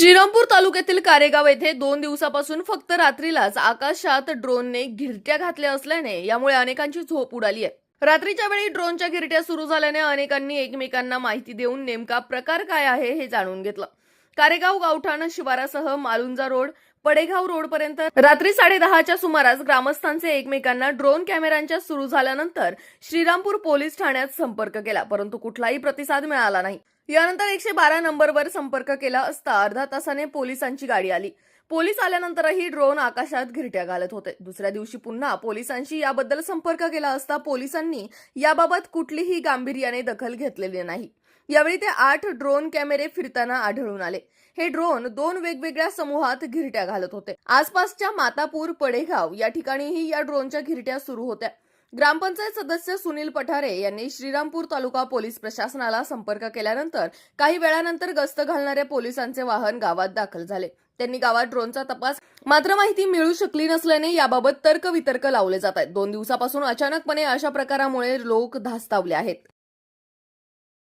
श्रीरामपूर तालुक्यातील कारेगाव येथे दोन दिवसापासून फक्त रात्रीलाच आकाशात ड्रोनने घिरट्या घातल्या असल्याने यामुळे अनेकांची झोप उडाली आहे. रात्रीच्या वेळी ड्रोनच्या घिरट्या सुरू झाल्याने अनेकांनी एकमेकांना माहिती देऊन नेमका प्रकार काय आहे हे जाणून घेतलं. कारेगाव गावठाण शिवारासह मालुंजा रोड पडेगाव रोड पर्यंत रात्री साडेदहाच्या सुमारास ग्रामस्थांचे एकमेकांना ड्रोन कॅमेऱ्यांच्या सुरू झाल्यानंतर श्रीरामपूर पोलीस ठाण्यात संपर्क केला परंतु कुठलाही प्रतिसाद मिळाला नाही. यानंतर एकशे बारा नंबरवर संपर्क केला असता अर्धा तासाने पोलिसांची गाडी आली. पोलीस आल्यानंतरही ड्रोन आकाशात घिरट्या घालत होते. दुसऱ्या दिवशी पुन्हा पोलिसांशी याबद्दल संपर्क केला असता पोलिसांनी याबाबत कुठलीही गांभीर्याने दखल घेतलेली नाही. यावेळी ते आठ ड्रोन कॅमेरे फिरताना आढळून आले. हे ड्रोन दोन वेगवेगळ्या समूहात घिरट्या घालत होते. आसपासच्या मातापूर पडेगाव या ठिकाणीही या ड्रोनच्या घिरट्या सुरू होत्या. ग्रामपंचायत सदस्य सुनील पठारे यांनी श्रीरामपूर तालुका पोलीस प्रशासनाला संपर्क केल्यानंतर काही वेळानंतर गस्त घालणाऱ्या पोलिसांचे वाहन गावात दाखल झाले. त्यांनी गावात ड्रोनचा तपास मात्र माहिती मिळू शकली नसल्याने याबाबत तर्क वितर्क लावले जात आहेत. दोन दिवसापासून अचानकपणे अशा प्रकारामुळे लोक धास्तावले आहेत.